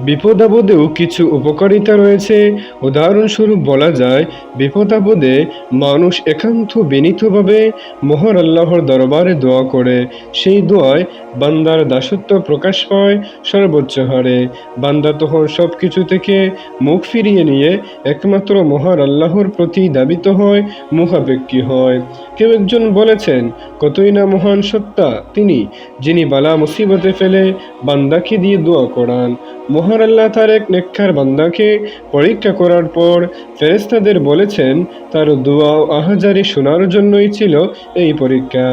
বিপদ আপদেও কিছু উপকারিতা রয়েছে। উদাহরণস্বরূপ বলা যায় বিপদ আপদে মানুষ একান্ত বিনীতভাবে মহান আল্লাহর দরবারে দোয়া করে। সেই দোয়ায় বান্দার দাসত্ব প্রকাশ পায়, সর্বোচ্চ হারে। বান্দা তখন সব কিছু থেকে মুখ ফিরিয়ে নিয়ে একমাত্র মহার আল্লাহর প্রতি দাবিত হয়, মুখাপেক্ষী হয়। কেউ একজন বলেছেন, কতই না মহান সত্তা তিনি, যিনি বালা মুসিবতে ফেলে বান্দাকে দিয়ে দোয়া করান। মহান আল্লাহ তার এক নেককার বান্দাকে পরীক্ষা করার পর ফেরেস্তাদের বলেছেন, তার দোয়া আহাজারি শোনার জন্যই ছিল এই পরীক্ষা।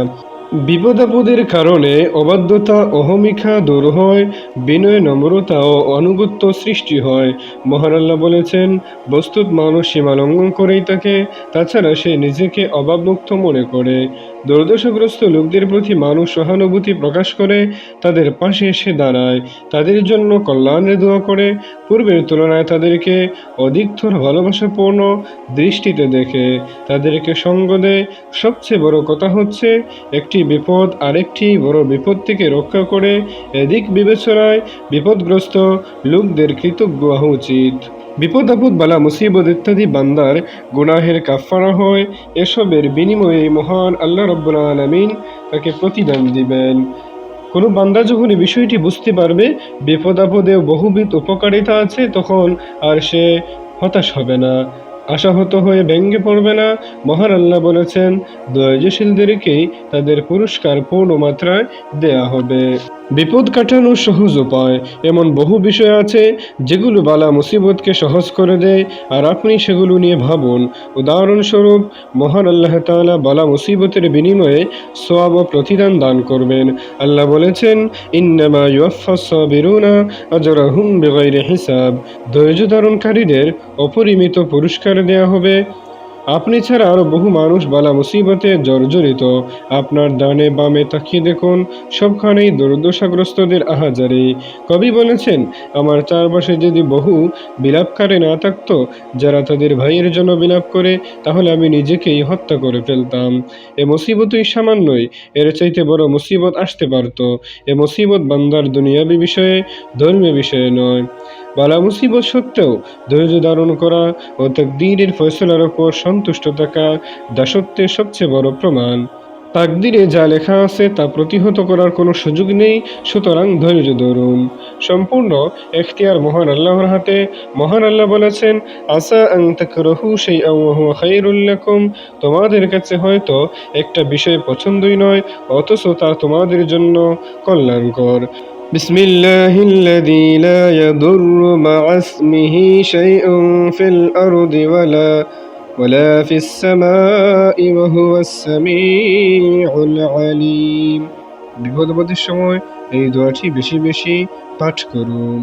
বিপদাপদের কারণে অবাধ্যতা অহমিকা দূর হয়, বিনয় নম্রতা ও অনুগত্য সৃষ্টি হয়। মহান আল্লাহ বলেছেন বস্তুত মানুষ সীমা লঙ্ঘন করেই থাকে, তাছাড়া সে নিজেকে অভাবমুক্ত মনে করে। দুর্দশাগ্রস্ত লোকদের প্রতি মানুষ সহানুভূতি প্রকাশ করে, তাদের পাশে এসে দাঁড়ায়, তাদের জন্য কল্যাণের দোয়া করে, পূর্বের তুলনায় তাদেরকে অধিকতর ভালোবাসাপূর্ণ দৃষ্টিতে দেখে। তাদেরকে সঙ্গ দেয়, সবচেয়ে বড় কথা হচ্ছে, একটি বিপদ আরেকটি বড় বিপদ থেকে রক্ষা করে, এদিক বিবেচনায় বিপদগ্রস্ত লোকদের কৃতজ্ঞ হওয়া উচিত। বিপদ আপদ বালা মুসিবত ইত্যাদি বান্দার গুনাহের কাফারা হয়, এসবের বিনিময়ে মহান আল্লাহ রব্বুল আলমিন তাকে প্রতিদান দিবেন। কোনো বান্দা যখন এই বিষয়টি বুঝতে পারবে বিপদ আপদে বহুবিধ উপকারিতা আছে, তখন আর সে হতাশ হবে না। আশাহত হয়ে ব্যঙ্গে পড়বে না। মহান আল্লাহ বলেছেন ধৈর্যশীলদেরকেই তাদের পুরস্কার পূর্ণ মাত্রায় দেয়া হবে। বিপদ কাটানোর সহজ উপায় এমন বহু বিষয় আছে, যেগুলো বালা মুসিবতকে সহজ করে দেয়, আর আপনি সেগুলো নিয়ে ভাবুন। উদাহরণস্বরূপ মহান আল্লাহ তালা বালা মুসিবতের বিনিময়ে সোয়াব ও প্রতিদান দান করবেন। আল্লাহ বলেছেন, ইন্নামা ইউফাস সাবিরুনা আজরাহুম বিগাইরি হিসাব। ধৈর্য ধারণকারীদের অপরিমিত পুরস্কার দেয়া হবে। আপনি ছাড়া আরও বহু মানুষ বালা মুসিবতে জর্জরিত। আপনার ডানে বামে তাকিয়ে দেখুন, সবখানেই দুর্দশাগ্রস্তদের আহাজারি। কবি বলেছেন, আমার চারপাশে যদি বহু বিলাপকারী না থাকতো, যারা তাদের ভাইয়ের জন্য বিলাপ করে, তাহলে আমি নিজেকেই হত্যা করে ফেলতাম। এ মুসিবতই সামান্যই, এর চাইতে বড় মুসিবত আসতে পারত। এ মুসিবত বান্দার দুনিয়াবি বিষয়ে, ধর্মীয় বিষয়ে নয়। বালা মুসিবত সত্ত্বেও ধৈর্য ধারণ করা ও তাকদীরের ফয়সলার ওপর সন্তুষ্ট থাকা দাসত্বের সবচেয়ে বড় প্রমাণ। তাকদিরে যা লেখা আছে তা প্রতিহত করার কোনো সুযোগ নেই, সুতরাং ধৈর্য ধরুন। সম্পূর্ণ এখতিয়ার মহান আল্লাহর হাতে। মহান আল্লাহ বলেছেন, আসা আং তাকরাহু হুয়া খায়রুল তোমাদের কাছে হয়তো একটা বিষয় পছন্দই নয়, অথচ তা তোমাদের জন্য কল্যাণকর। بسم الله الذي لا يضر مع اسمه شيء في الأرض ولا ولا في السماء وهو السميع العليم বিপদ আপদের সময় এই দোয়াটি বেশি বেশি পাঠ করুন